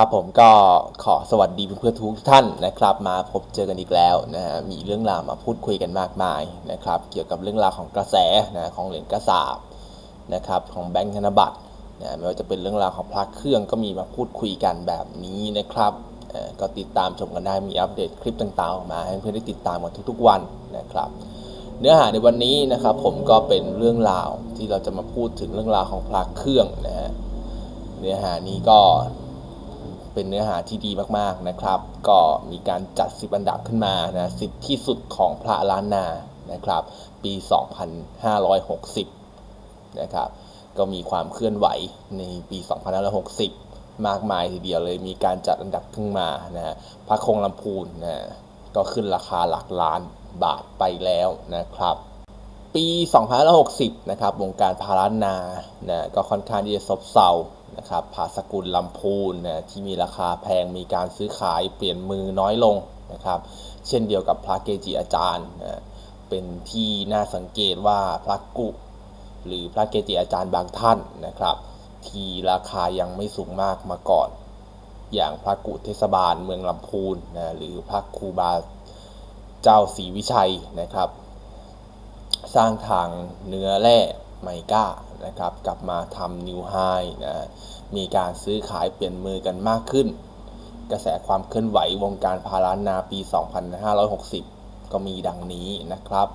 ครับผมก็ขอสวัสดีเพื่อนๆทุกท่านนะครับ มาพบเจอกันอีกแล้วนะฮะมีเรื่องราวมาพูดคุยกันมากมายนะครับ เกี่ยวกับเรื่องราวของกระแสนะของเหรียญกระสาบนะครับของแบงก์ธนบัตรนะไม่ว่าจะเป็นเรื่องราวของพระเครื่องก็มีมาพูดคุยกันแบบนี้นะครับก็ติดตามชมกันได้มีอัปเดตคลิปต่างๆออกมา ให้เพื่อนได้ติดตามกันทุกๆวันนะครับ เนื้อหาในวันนี้นะครับ ผมก็เป็นเรื่องราวที่เราจะมาพูดถึงเรื่องราวของพระเครื่องนะฮะเนื้อหานี้ก็ เป็นเนื้อหาที่ดีมากๆนะครับ ก็มีการจัด 10 อันดับขึ้นมานะสิบที่สุดของพระล้านนานะครับ ปี 2560 นะครับ ก็มีความเคลื่อนไหวในปี 2560 มากมายทีเดียวเลยมีการจัดอันดับขึ้นมานะฮะพระคงลำพูนนะก็ขึ้นราคาหลักล้านบาทไปแล้วนะครับ ปี 2560 นะครับวงการพารานานะก็ค่อนข้างที่จะซบเซา นะครับผาสกุลลำพูนนะที่มีราคาแพงมีการซื้อขายเปลี่ยนมือน้อยลงนะครับเช่นเดียวกับพระเกจิอาจารย์นะเป็นที่น่าสังเกตว่าพระกุ หรือพระเกจิอาจารย์บางท่านนะครับ ที่ราคายังไม่สูงมากมาก่อน อย่างพระกุเทศบาลเมืองลำพูนนะหรือพระครูบาเจ้าศรีวิชัยนะครับ สร้างทางเนื้อแร่ไมก้า นะครับกลับมาทำนิวไฮนะมีการซื้อขายเปลี่ยนมือกันมากขึ้น กระแสความเคลื่อนไหววงการพารานาปี 2560 ก็มีดังนี้นะครับ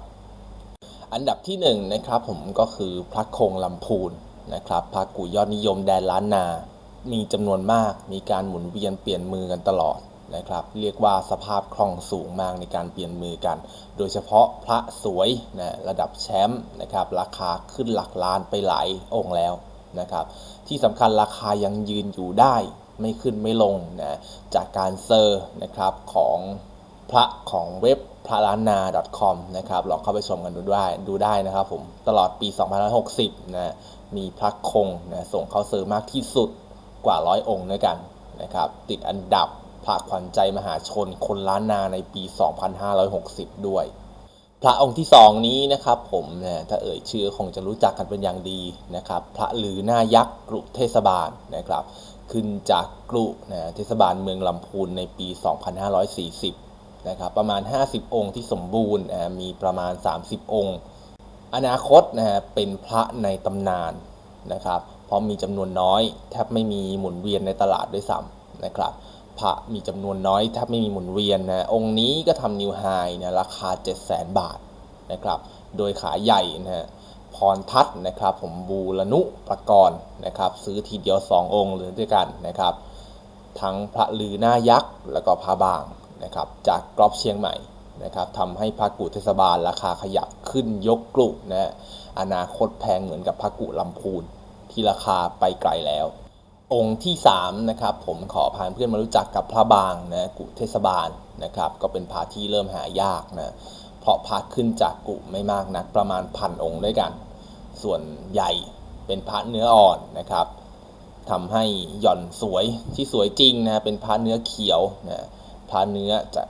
อันดับที่1นนะครับผมก็คือพระคงลำพูนนะครับพระกุยอดนิยมแดนล้านนา มีจำนวนมากมีการหมุนเวียนเปลี่ยนมือกันตลอด นะครับ เรียกว่าสภาพคล่องสูงมากในการเปลี่ยนมือกัน โดยเฉพาะพระสวยนะระดับแชมป์นะครับราคาขึ้นหลักล้านไปหลายองค์แล้วนะครับที่สำคัญราคายังยืนอยู่ได้ไม่ขึ้นไม่ลงนะจากการเซอร์นะครับของพระของเว็บพระล้านนา .com นะครับลองเข้าไปชมกันดูได้ดูได้นะครับผมตลอดปี 2560 นะมีพระคงนะส่งเข้าเซอร์มากที่สุดกว่าร้อยองค์ด้วยกันนะครับติดอันดับ พระขวัญใจมหาชนคนล้านนาในปี 2560 ด้วย พระองค์ที่สองนี้นะครับผมเนี่ยถ้าเอ่ยชื่อคงจะรู้จักกันเป็นอย่างดีนะครับ พระลือหน้ายักษ์กรุเทศบาลนะครับ ขึ้นจากกรุนะเทศบาลเมืองลำพูนในปี 2540 นะครับ ประมาณ 50 องค์ที่สมบูรณ์นะมีประมาณ 30 องค์ อนาคตนะฮะเป็นพระในตำนานนะครับ เพราะมีจำนวนน้อยแทบไม่มีหมุนเวียนในตลาดด้วยซ้ำนะครับ พระมีจำนวนน้อยแทบไม่มีหมุนเวียนนะองค์นี้ก็ทำนิวไฮนะราคา 7 0 0 0 0 0 บาทนะครับ โดยขาใหญ่นะฮะพรทัศนะครับ ผมบูรณุประกรณ์นะครับ ซื้อทีเดียว 2 องค์เลยด้วยกันนะครับ ทั้งพระลือหน้ายักษ์ แล้วก็พระบางนะครับ จากกรอบเชียงใหม่นะครับทำให้พระกุเทศบาลราคาขยับขึ้นยกกลุ่นะอนาคตแพงเหมือนกับพระกุลำพูนที่ราคาไปไกลแล้ว องค์ที่3นะครับผมขอพาเพื่อนมารู้จักกับพระบางนะกุเทศบาลนะครับ ก็เป็นพระที่เริ่มหายากนะเพราะพระขึ้นจากกุไม่มากนักประมาณพันองค์ด้วยกัน ส่วนใหญ่เป็นพระเนื้ออ่อนนะครับทำให้หย่อนสวยที่สวยจริงนะเป็นพระเนื้อเขียวนะพระเนื้อจะ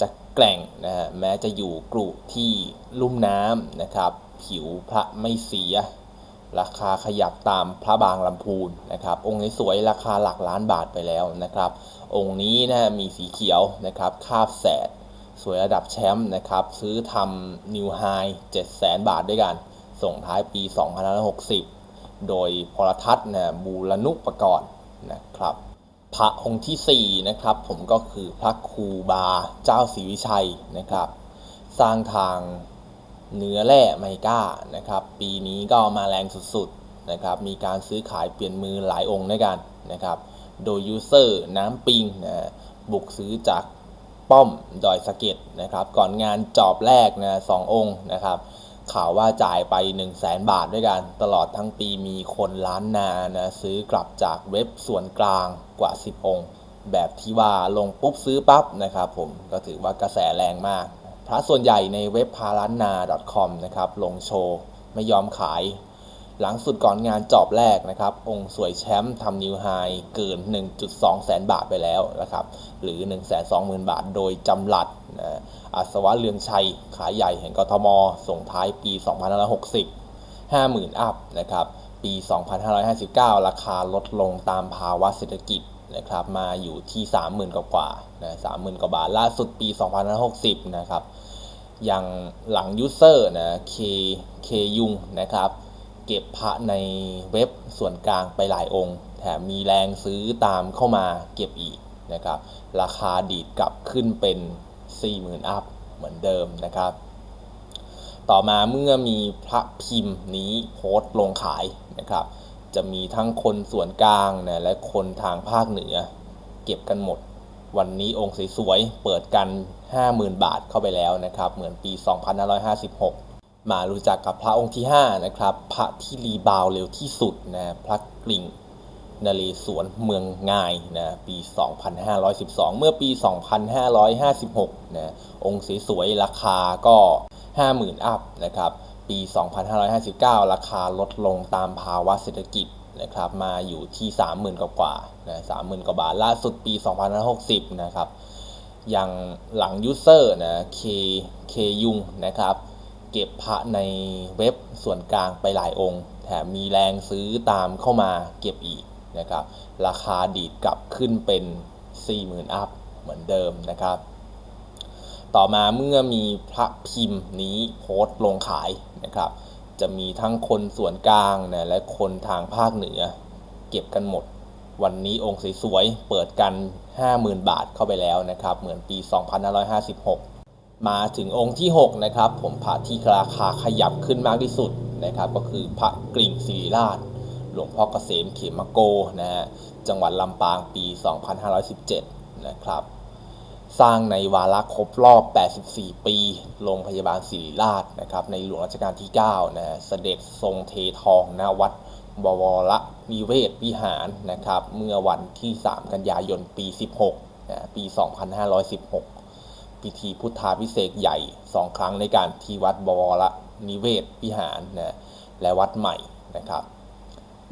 จะแกร่งนะฮะแม้จะอยู่กรุที่ลุ่มน้ำนะครับ ผิวพระไม่เสีย ราคาขยับตามพระบางลำพูนนะครับ องค์นี้สวยราคาหลักล้านบาทไปแล้วนะครับ องค์นี้นะมีสีเขียวนะครับคาบแสด สวยระดับแชมป์นะครับ ซื้อทำนิวไฮ7 0 0 0 0บาทด้วยกัน ส่งท้ายปี 2560 โดยพรทัศน์นะบูรณุปกรณ์นะครับพระองค์ที่4นะครับผมก็คือพระครูบาเจ้าศรีวิชัยนะครับ สร้างทาง เนื้อแร่ไมก้านะครับ ปีนี้ก็มาแรงสุดๆนะครับ มีการซื้อขายเปลี่ยนมือหลายองค์ด้วยกันนะครับ โดยยูเซอร์น้ำปิงนะบุกซื้อจากป้อมดอยสะเก็ดนะครับ ก่อนงานจอบแรกนะสององค์นะครับ ข่าวว่าจ่ายไป 1 0 0 0 0แสนบาทด้วยกัน ตลอดทั้งปีมีคนล้านนานะซื้อกลับจากเว็บส่วนกลางกว่า 10 องค์ แบบที่ว่าลงปุ๊บซื้อปั๊บนะครับผมก็ถือว่ากระแสแรงมาก พระส่วนใหญ่ในเว็บพาล้านนา .com นะครับลงโชว์ไม่ยอมขาย หลังสุดก่อนงานจอบแรกนะครับ องค์สวยแชมป์ทำนิวไฮเกิน 1.2 แสนบาทไปแล้วนะครับหรือ 120,000 บาทโดยจำหลัดนะอัศวะเลืองชัย ขายใหญ่แห่งกทม ส่งท้ายปี 2560 50,000 อัพนะครับ ปี 2559 ราคาลดลงตามภาวะเศรษฐกิจนะครับ มาอยู่ที่ 30,000 กว่ากว่านะ30,000 กว่าบาท ล่าสุดปี 2560 นะครับ อย่างหลังยูเซอร์นะเคเคยุงนะครับ เก็บพระในเว็บส่วนกลางไปหลายองค์ แถมมีแรงซื้อตามเข้ามาเก็บอีกนะครับ ราคาดีดกลับขึ้นเป็น 40,000 อัพเหมือนเดิมนะครับ ต่อมาเมื่อมีพระพิมพ์นี้โพสต์ลงขายนะครับ จะมีทั้งคนส่วนกลางนะและคนทางภาคเหนือ เก็บกันหมด วันนี้องค์สวยๆเปิดกัน 50,000 บาทเข้าไปแล้วนะครับ เหมือนปี 2556 มารู้จักกับพระองค์ที่ 5 นะครับ พระที่รีบาวเร็วที่สุดนะพระกริ่งนเรศวรเมืองง่ายนะปี 2512 เมื่อปี 2556 นะองค์สวยๆราคาก็ 50,000 อัพนะครับ ปี 2559 ราคาลดลงตามภาวะเศรษฐกิจนะครับ มาอยู่ที่ 30,000 กว่ากว่านะ30,000 กว่าบาท ล่าสุดปี 2560 นะครับ อย่างหลังยูเซอร์นะเคเคยุงนะครับ เก็บพระในเว็บส่วนกลางไปหลายองค์ แถมมีแรงซื้อตามเข้ามาเก็บอีกนะครับ ราคาดีดกลับขึ้นเป็น 40,000 อัพเหมือนเดิมนะครับ ต่อมาเมื่อมีพระพิมพ์นี้โพสต์ลงขายนะครับ จะมีทั้งคนส่วนกลางนะและคนทางภาคเหนือ เก็บกันหมด วันนี้องค์สวยๆ เปิดกัน 50,000 บาทเข้าไปแล้วนะครับเหมือนปี 2556 มาถึงองค์ที่ 6 นะครับ ผมพระที่ราคาขยับขึ้นมากที่สุดนะครับ ก็คือพระกริ่งศิริราช หลวงพ่อเกษมเขมโกนะฮะจังหวัดลำปางปี 2517 นะครับ สร้างในวาระครบรอบ 84 ปี โรงพยาบาลศิริราชนะครับ ในหลวงรัชกาลที่ 9 นะเสด็จทรงเททองณวัดบวร นิเวศวิหารนะครับ เมื่อวันที่ 3 กันยายนปี 16นะปี 2516 พิธีพุทธาพิเศษใหญ่ 2 ครั้งในการที่วัดบวรนิเวศวิหารนะและวัดใหม่นะครับ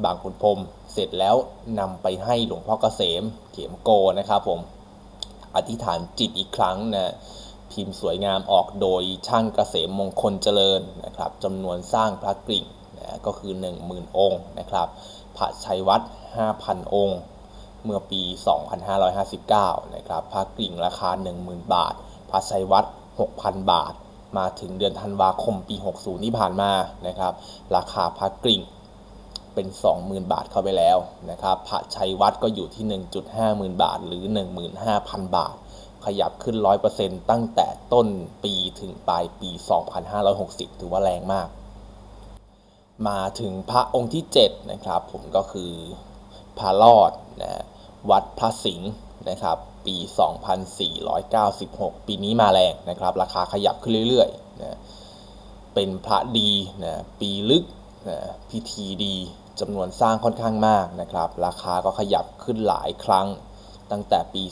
บางขุนพรมเสร็จแล้วนำไปให้หลวงพ่อเกษม เขมโกนะครับผมอธิษฐานจิตอีกครั้งนะพิมพ์สวยงามออกโดยช่างเกษมมงคลเจริญนะครับจำนวนสร้างพระกริ่งนะก็คือ 10,000 องค์นะครับ พระชัยวัด5,000 องค์ เมื่อปี 2559 นะครับพระกริ่งราคา 10,000 บาท พระชัยวัด6,000 บาท มาถึงเดือนธันวาคมปี 60 ที่ผ่านมานะครับ ราคาพระกริ่งเป็น 20,000 บาทเข้าไปแล้วนะครับพระชัยวัดก็อยู่ที่ 1.5หมื่นบาท หรือ 15,000 บาท ขยับขึ้น 100%ตั้งแต่ต้นปีถึงปลายปี 2560 ถือว่าแรงมาก มาถึงพระองค์ที่ 7 นะครับ ผมก็คือพระรอดนะวัดพระสิงห์นะครับ ปี 2496 ปีนี้มาแรงนะครับ ราคาขยับขึ้นเรื่อยๆนะเป็นพระดีนะปีลึกนะพิธีดีจำนวนสร้างค่อนข้างมากนะครับ ราคาก็ขยับขึ้นหลายครั้งตั้งแต่ปี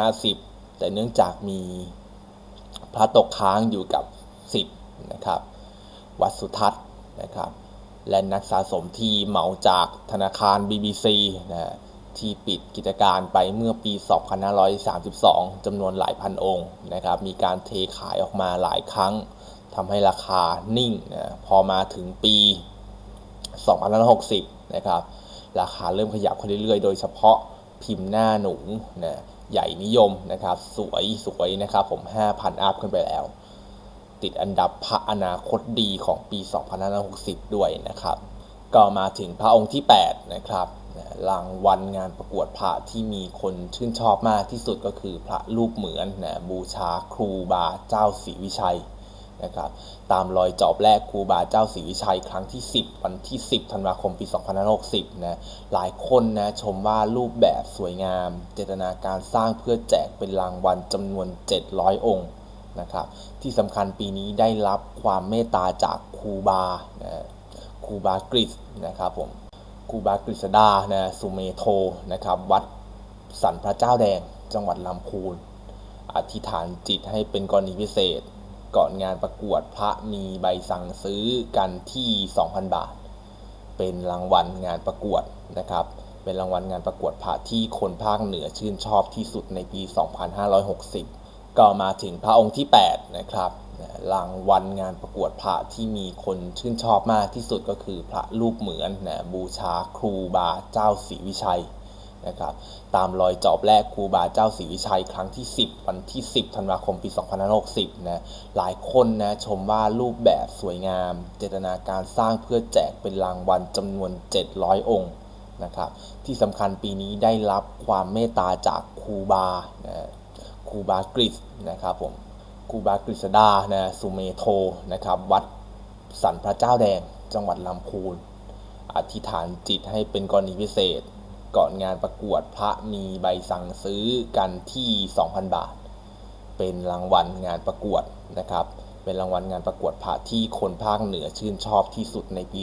2550 แต่เนื่องจากมีพระตกค้างอยู่กับสิทธ์นะครับวัดสุทัศน์นะครับ และนักสะสมที่เหมาจากธนาคาร BBC นะที่ปิดกิจการไปเมื่อปี 2532 จำนวนหลายพันองค์นะครับ มีการเทขายออกมาหลายครั้งทำให้ราคานิ่งนะพอมาถึงปี2560 นะครับ ราคาเริ่มขยับขึ้นเรื่อยๆ โดยเฉพาะพิมพ์หน้าหนูนะใหญ่นิยมนะครับ สวยสวยนะครับผม 5,000 อัพขึ้นไปแล้ว ติดอันดับพระอนาคตดีของปี 2560 ด้วยนะครับ ก็มาถึงพระองค์ที่ 8 นะครับรางวัลงานประกวดพระที่มีคนชื่นชอบมากที่สุดก็คือพระรูปเหมือนนะบูชาครูบาเจ้าศรีวิชัยนะครับตามรอยจอบแรกครูบาเจ้าศรีวิชัยครั้งที่ 10 วันที่ 10ธันวาคมปี2560นะหลายคนนะชมว่ารูปแบบสวยงาม เจตนาการสร้างเพื่อแจกเป็นรางวัลจำนวน 700 องค์ นะครับ ที่สำคัญปีนี้ได้รับความเมตตาจากครูบาครูบากฤษนะครับผมครูบากฤษดานะสุเมโทนะครับ วัดสันพระเจ้าแดง จังหวัดลำพูน อธิษฐานจิตให้เป็นกรณีพิเศษ ก่อนงานประกวดพระมีใบสั่งซื้อกันที่ 2,000 บาท เป็นรางวัลงานประกวดนะครับ เป็นรางวัลงานประกวดพระที่คนภาคเหนือชื่นชอบที่สุดในปี 2560 ก็มาถึงพระองค์ที่ 8 นะครับรางวัลงานประกวดพระที่มีคนชื่นชอบมากที่สุดก็คือพระรูปเหมือนนะบูชาครูบาเจ้าศรีวิชัยนะครับตามรอยจอบแรกครูบาเจ้าศรีวิชัยครั้งที่ 10 วันที่ 10ธันวาคมปี 2560 นะหลายคนนะชมว่ารูปแบบสวยงาม เจตนาการสร้างเพื่อแจกเป็นรางวัลจำนวน 700 องค์นะครับที่สำคัญปีนี้ได้รับความเมตตาจากครูบานะ ครูบากฤษนะครับผมครูบากฤษดานะสุเมโทนะครับ วัดสันพระเจ้าแดง จังหวัดลำพูน อธิษฐานจิตให้เป็นกรณีพิเศษ ก่อนงานประกวดพระมีใบสั่งซื้อกันที่ 2,000 บาท เป็นรางวัลงานประกวดนะครับ เป็นรางวัลงานประกวดพระที่คนภาคเหนือชื่นชอบที่สุดในปี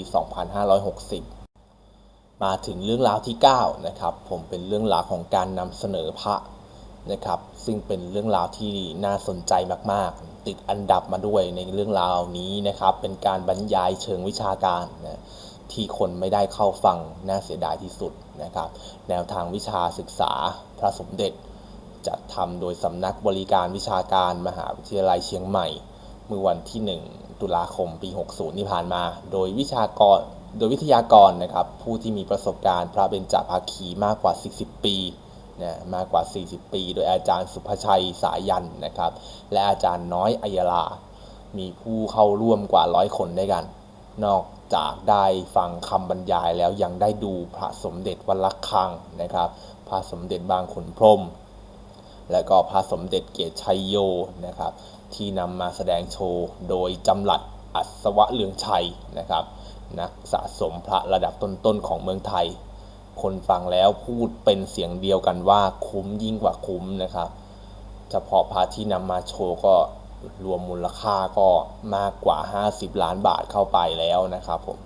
2560 มาถึงเรื่องราวที่ 9 นะครับ ผมเป็นเรื่องราวของการนำเสนอพระ นะครับซึ่งเป็นเรื่องราวที่น่าสนใจมากๆ ติดอันดับมาด้วยในเรื่องราวนี้นะครับ เป็นการบรรยายเชิงวิชาการนะที่คนไม่ได้เข้าฟังน่าเสียดายที่สุดนะครับ แนวทางวิชาศึกษาพระสมเด็จจัดทำโดยสำนักบริการวิชาการมหาวิทยาลัยเชียงใหม่ เมื่อวันที่ 1 ตุลาคมปี 60 ที่ผ่านมา โดยวิชากรโดยวิทยากรนะครับ ผู้ที่มีประสบการณ์พระเบญจภาคีมากกว่า 40 ปี นะมากกว่า 40 ปี โดยอาจารย์สุภชัยสายันนะครับ และอาจารย์น้อยอัยลา มีผู้เข้าร่วมกว่าร้อยคนด้วยกัน นอกจากได้ฟังคำบรรยายแล้วยังได้ดูพระสมเด็จวัดลคังนะครับ พระสมเด็จบางขุนพรม และก็พระสมเด็จเกตชัยโยนะครับ ที่นำมาแสดงโชว์โดยจำหลัดอัศวะเลืองชัยนะครับ นักสะสมพระระดับต้นๆของเมืองไทย คนฟังแล้วพูดเป็นเสียงเดียวกันว่าคุ้มยิ่งกว่าคุ้มนะครับ เฉพาะพระที่นำมาโชว์ก็รวมมูลค่าก็มากกว่า 50 ล้านบาทเข้าไปแล้วนะครับผม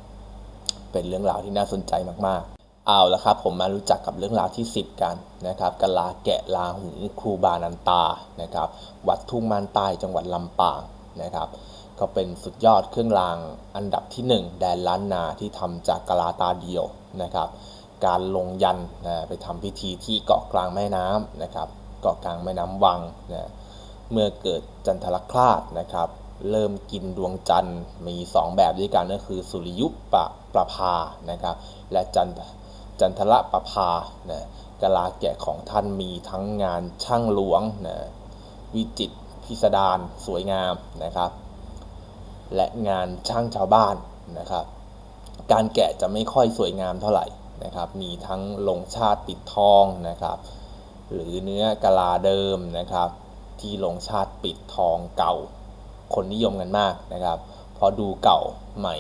เป็นเรื่องราวที่น่าสนใจมากๆ เอาละครับผมมารู้จักกับเรื่องราวที่ 10 กันนะครับกะลาแกะลาหูครูบานันตานะครับ วัดทุ่งมานใต้จังหวัดลำปางนะครับ ก็เป็นสุดยอดเครื่องรางอันดับที่ 1 แดนล้านนาที่ทำจากกะลาตาเดียวนะครับ การลงยันนะไปทำพิธีที่เกาะกลางแม่น้ำนะครับ เกาะกลางแม่น้ำวังนะเมื่อเกิดจันทรคราชนะครับ เริ่มกินดวงจันทร์มี 2 แบบด้วยกันก็คือ สุริยุปปะประภานะครับ และจันจันทรประภานะกะลาแกะของท่านมีทั้งงานช่างหลวงนะวิจิตรพิสดารสวยงามนะครับ และงานช่างชาวบ้านนะครับ การแกะจะไม่ค่อยสวยงามเท่าไหร่ นะครับ มีทั้งลงชาติปิดทองนะครับ หรือเนื้อกะลาเดิมนะครับ ที่ลงชาติปิดทองเก่า คนนิยมกันมากนะครับ เพราะดูเก่าใหม่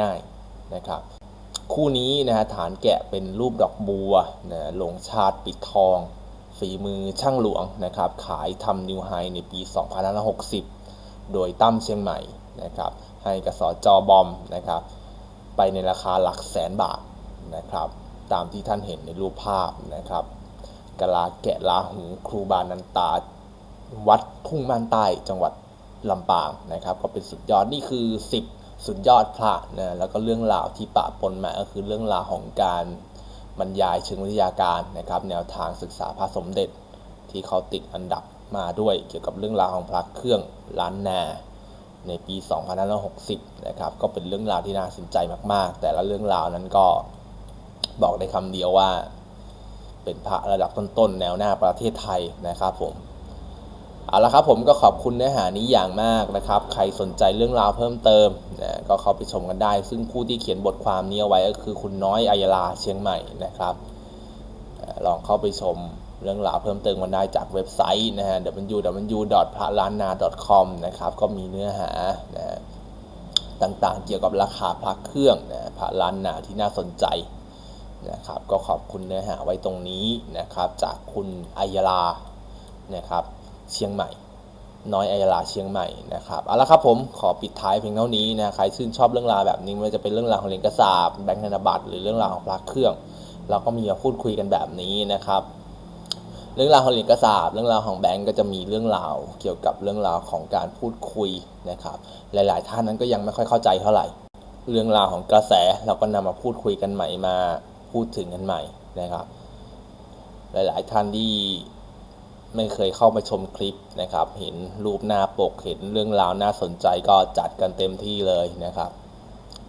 ง่ายนะครับ คู่นี้นะฮะฐานแกะเป็นรูปดอกบัวนะลงชาติปิดทองฝีมือช่างหลวงนะครับ ขายทำนิวไฮในปี 2560 โดยตั้มเชียงใหม่นะครับ ให้กสจอบอมนะครับ ไปในราคาหลักแสนบาท นะครับ ตามที่ท่านเห็นในรูปภาพนะครับกะลาแกะลาหูครูบานันตา วัดทุ่งม่านใต้จังหวัดลำปางนะครับ ก็เป็นสุดยอดนี่คือ 10 สุดยอดพระนะแล้วก็เรื่องราวที่ปะปนมาก็คือเรื่องราวของการบรรยายเชิงวิทยาการนะครับ แนวทางศึกษาพระสมเด็จที่เขาติดอันดับมาด้วยเกี่ยวกับเรื่องราวของพระเครื่องล้านนาในปี 2560 นะครับ ก็เป็นเรื่องราวที่น่าสนใจมาก ๆ แต่ละเรื่องราวนั้นก็ บอกได้คำเดียวว่า เป็นพระระดับต้นๆ แนวหน้าประเทศไทยนะครับผมเอาละครับผมก็ขอบคุณเนื้อหานี้อย่างมากนะครับ ใครสนใจเรื่องราวเพิ่มเติมนะก็เข้าไปชมกันได้ ซึ่งผู้ที่เขียนบทความนี้เอาไว้ก็คือคุณน้อยอัยลาเชียงใหม่นะครับ ลองเข้าไปชมเรื่องราวเพิ่มเติมกันได้จากเว็บไซต์นะฮะ www. พระล้านนา .com นะครับ ก็มีเนื้อหานะต่างๆเกี่ยวกับราคาพระเครื่องนะพระล้านนาที่น่าสนใจ นะครับก็ขอบคุณเนื้อหาไว้ตรงนี้นะครับจากคุณอัยลานะครับเชียงใหม่ น้อยอัยลาเชียงใหม่นะครับเอาละครับผมขอปิดท้ายเพียงเท่านี้นะใครชื่นชอบเรื่องราวแบบนี้ไม่ว่าจะเป็นเรื่องราวของเหรียญกระสาบแบงค์ธนบัตรหรือเรื่องราวของพระเครื่อง เราก็มีมาพูดคุยกันแบบนี้นะครับเรื่องราวของเหรียญกระสาบเรื่องราวของแบงก์ก็จะมีเรื่องราวเกี่ยวกับเรื่องราวของการพูดคุยนะครับ หลาย ๆ ท่านนั้นก็ยังไม่ค่อยเข้าใจเท่าไหร่ เรื่องราวของกระแสเราก็นำมาพูดคุยกันใหม่มา พูดถึงกันใหม่นะครับ หลาย ๆ ท่านที่ไม่เคยเข้ามาชมคลิปนะครับ เห็นรูปหน้าปกเห็นเรื่องราวน่าสนใจก็จัดกันเต็มที่เลยนะครับ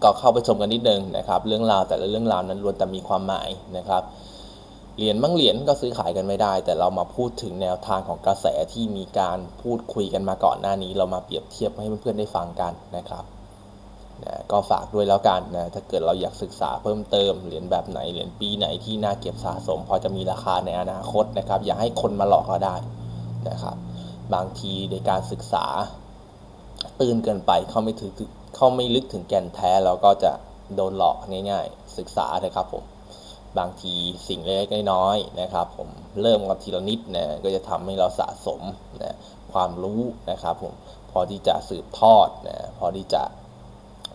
ก็เข้าไปชมกันนิดนึงนะครับ เรื่องราวแต่ละเรื่องราวนั้นล้วนแต่มีความหมายนะครับเหรียญบางเหรียญก็ซื้อขายกันไม่ได้ แต่เรามาพูดถึงแนวทางของกระแสที่มีการพูดคุยกันมาก่อนหน้านี้ เรามาเปรียบเทียบให้เพื่อนๆได้ฟังกันนะครับ นะก็ฝากด้วยแล้วกันนะถ้าเกิดเราอยากศึกษาเพิ่มเติมเหรียญแบบไหนเหรียญปีไหนที่น่าเก็บสะสม พอจะมีราคาในอนาคตนะครับ อย่าให้คนมาหลอกเราได้นะครับ บางทีในการศึกษาตื่นเกินไปเข้าไม่ถึงเข้าไม่ลึกถึงแก่นแท้เราก็จะโดนหลอกง่าย ๆ ศึกษานะครับผมบางทีสิ่งเล็กๆน้อยๆนะครับ ผมเริ่มกันทีละนิดนะก็จะทำให้เราสะสมนะความรู้นะครับผมพอที่จะสืบทอดนะพอที่จะ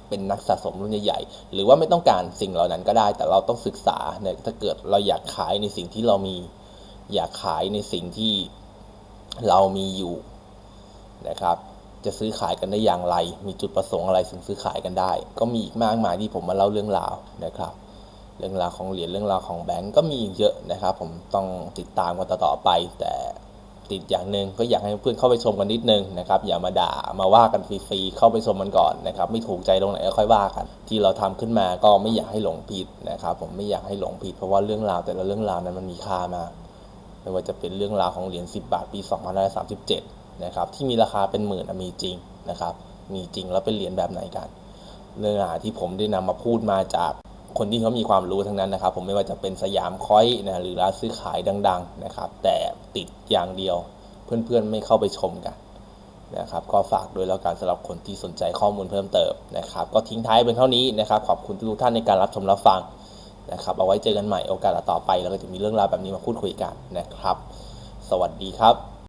เป็นนักสะสมรุ่นใหญ่ๆ หรือว่าไม่ต้องการสิ่งเหล่านั้นก็ได้ แต่เราต้องศึกษาเนี่ยถ้าเกิดเราอยากขายในสิ่งที่เรามี อยากขายในสิ่งที่เรามีอยู่นะครับ จะซื้อขายกันได้อย่างไร มีจุดประสงค์อะไรถึงซื้อขายกันได้ ก็มีอีกมากมายที่ผมมาเล่าเรื่องราวนะครับ เรื่องราวของเหรียญเรื่องราวของแบงก์ก็มีอีกเยอะนะครับ ผมต้องติดตามกันต่อๆไป แต่ ติดอย่างหนึ่งก็อยากให้เพื่อนเข้าไปชมกันนิดนึงนะครับอย่ามาด่ามาว่ากันฟรีๆเข้าไปชมมันก่อนนะครับไม่ถูกใจตรงไหนก็ค่อยว่ากัน ที่เราทำขึ้นมาก็ไม่อยากให้หลงผิดนะครับผมไม่อยากให้หลงผิด เพราะว่าเรื่องราวแต่ละเรื่องราวนั้นมันมีค่ามากไม่ว่าจะเป็นเรื่องราวของเหรียญ10 บาทปี 2537 นะครับที่มีราคาเป็นหมื่นมีจริงนะครับมีจริงแล้วเป็นเหรียญแบบไหนกันเนื้อหาที่ผมได้นำมาพูดมาจากคนที่เขามีความรู้ทั้งนั้นนะครับ ผมไม่ว่าจะเป็นสยามคอยนะหรือร้านซื้อขายดัง ๆนะครับ แต่ ติดอย่างเดียว เพื่อนๆไม่เข้าไปชมกันนะครับก็ฝากด้วยแล้วกันสำหรับคนที่สนใจข้อมูลเพิ่มเติมนะครับก็ทิ้งท้ายเป็นเท่านี้นะครับขอบคุณทุกท่านในการรับชมรับฟังนะครับเอาไว้เจอกันใหม่โอกาสต่อไปเราก็จะมีเรื่องราวแบบนี้มาพูดคุยกันนะครับ สวัสดีครับ